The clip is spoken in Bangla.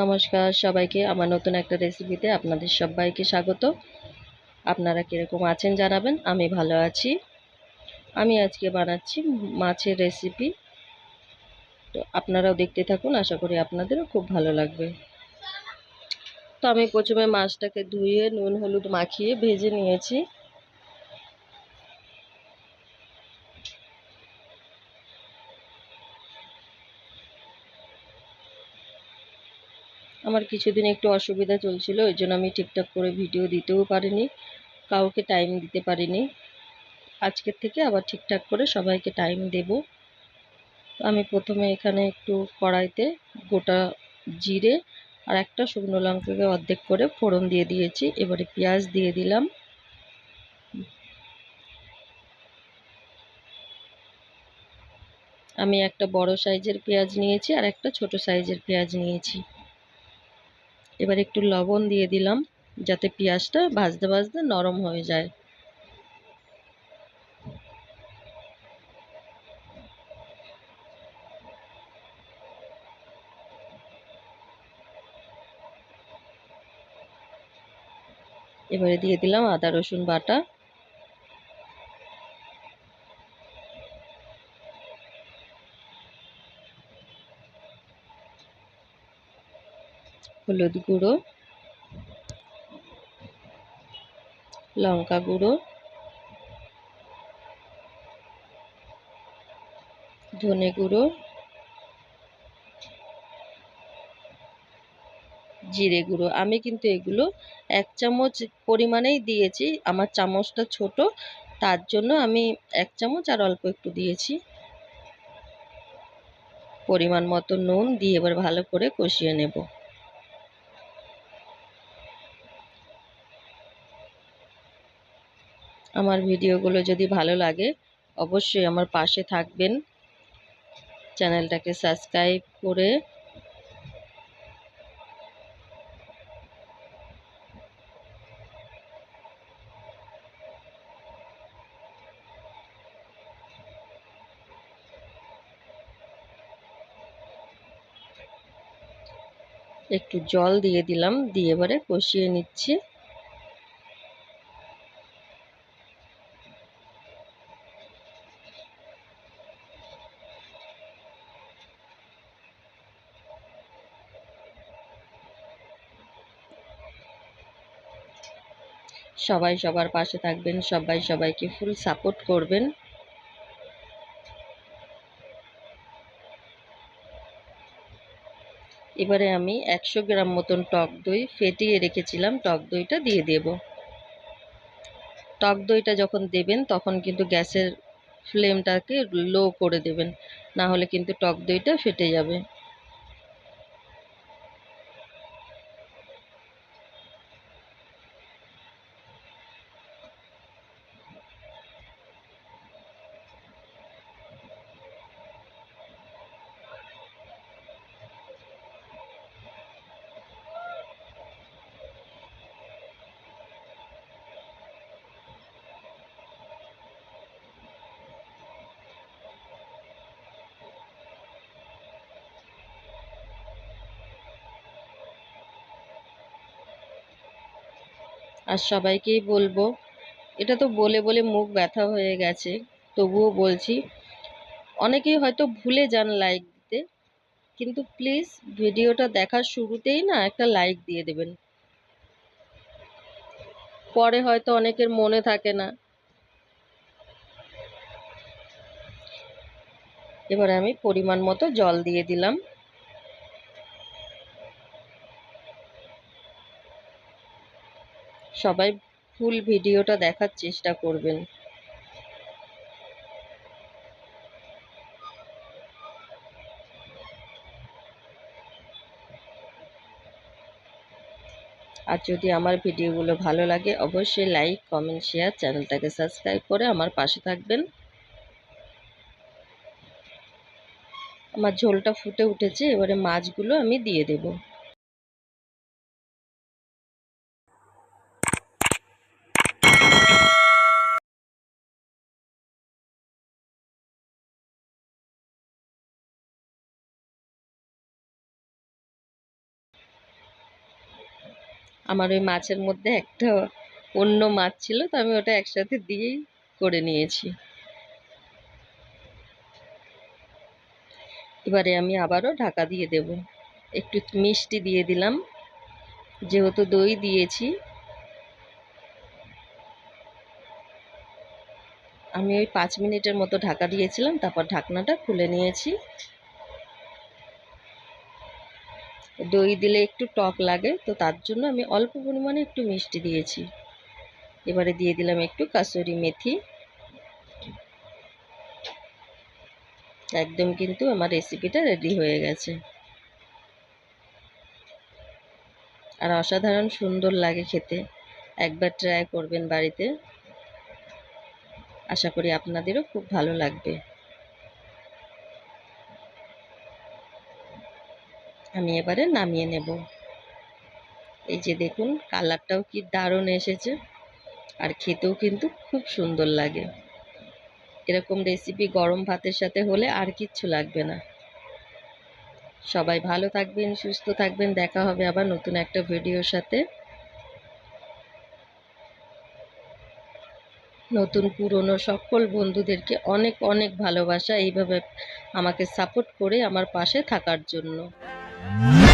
নমস্কার সবাইকে আমার নতুন একটা রেসিপিতে আপনাদের সবাইকে স্বাগত। আপনারা কীরকম আছেন জানাবেন, আমি ভালো আছি। আমি আজকে বানাচ্ছি মাছের রেসিপি তো আপনারাও দেখতে থাকুন, আশা করি আপনাদেরও খুব ভালো লাগবে। তো আমি প্রথমে মাছটাকে ধুয়ে নুন, হলুদ মাখিয়ে ভেজে নিয়েছি। আমার কিছুদিন একটু অসুবিধা চলছিল, ওই জন্য আমি ঠিকঠাক করে ভিডিও দিতেও পারিনি, কাউকে টাইম দিতে পারিনি। আজকের থেকে আবার ঠিকঠাক করে সবাইকে টাইম দেব। আমি প্রথমে এখানে একটু কড়াইতে গোটা জিরে আর একটা শুকনো লঙ্কাকে অর্ধেক করে ফোড়ন দিয়ে দিয়েছি, এবারে পেঁয়াজ দিয়ে দিলাম। আমি একটা বড় সাইজের পেঁয়াজ নিয়েছি আর একটা ছোট সাইজের পেঁয়াজ নিয়েছি। এবার একটু লবণ দিয়ে দিলাম, যাতে পেঁয়াজটা ভাজতে ভাজতে নরম হয়ে যায়। এবারে দিয়ে দিলাম আদা রসুন বাটা। হলুদ গুঁড়ো, লঙ্কা গুঁড়ো, ধনে গুঁড়ো, জিরে গুঁড়ো। আমি কিন্তু এগুলো এক চামচ পরিমাণেই দিয়েছি। আমার চামচটা ছোট, তার জন্য আমি এক চামচ আর অল্প একটু দিয়েছি। পরিমাণ মতো নুন দিয়ে এবার ভালো করে কষিয়ে নেব। আমার ভিডিওগুলো যদি ভালো লাগে, অবশ্যই আমার পাশে থাকবেন। চ্যানেলটাকে সাবস্ক্রাইব করে একটু জল দিয়ে দিলাম, দিয়ে এবারে কষিয়ে নিচ্ছি। সবাই সবার পাশে থাকবেন, সবাই সবাইকে ফুল সাপোর্ট করবেন। এবারে আমি একশো গ্রাম মতন টক দই ফেটিয়ে রেখেছিলাম, টক দইটা দিয়ে দেব। টক দইটা যখন দেবেন, তখন কিন্তু গ্যাসের ফ্লেমটাকে লো করে দেবেন না হলে কিন্তু টক দইটা ফেটে যাবে। আর সবাইকেই বলব, এটা তো বলে বলে মুখ ব্যথা হয়ে গেছে, তবুও বলছি, অনেকেই হয়তো ভুলে যান লাইক দিতে, কিন্তু প্লিজ ভিডিওটা দেখার শুরুতেই না একটা লাইক দিয়ে দেবেন। পরে হয়তো অনেকের মনে থাকে না। এবার আমি পরিমাণ মতো জল দিয়ে দিলাম। সবাই ফুল ভিডিওটা দেখার চেষ্টা করবেন। আর যদি আমার ভিডিওগুলো ভালো লাগে, অবশ্যই লাইক, কমেন্ট, শেয়ার, চ্যানেলটাকে সাবস্ক্রাইব করে আমার পাশে থাকবেন। আমার ঝোলটা ফুটে উঠেছে, এবারে মাছগুলো আমি দিয়ে দেবো। আমার ওই মাছের মধ্যে একটা অন্য মাছ ছিল, তো আমি ওটা একসাথে দিয়েই করে নিয়েছি। এবারে আমি আবারও ঢাকা দিয়ে দেব। একটু মিষ্টি দিয়ে দিলাম। যেহেতু দই দিয়েছি, আমি ওই পাঁচ মিনিটের মতো ঢাকা দিয়েছিলাম, তারপর ঢাকনাটা খুলে নিয়েছি। দই দিলে একটু টক লাগে, তো তার জন্য আমি অল্প পরিমাণে একটু মিষ্টি দিয়েছি। এবারে দিয়ে দিলাম একটু কাসুরি মেথি। একদম কিন্তু আমার রেসিপিটা রেডি হয়ে গেছে। আর অসাধারণ সুন্দর লাগে খেতে। একবার ট্রাই করবেন বাড়িতে। আশা করি আপনাদেরও খুব ভালো লাগবে। আমি এবারে নামিয়ে নেব। এই যে দেখুন, কালারটাও কি দারুণ এসেছে। আর খেতেও কিন্তু খুব সুন্দর লাগে। এরকম রেসিপি গরম ভাতের সাথে হলে আর কিচ্ছু লাগবে না। সবাই ভালো থাকবেন, সুস্থ থাকবেন। দেখা হবে আবার নতুন একটা ভিডিওর সাথে। নতুন পুরনো সকল বন্ধুদেরকে অনেক অনেক ভালোবাসা। এইভাবে আমাকে সাপোর্ট করে আমার পাশে থাকার জন্য। Bye.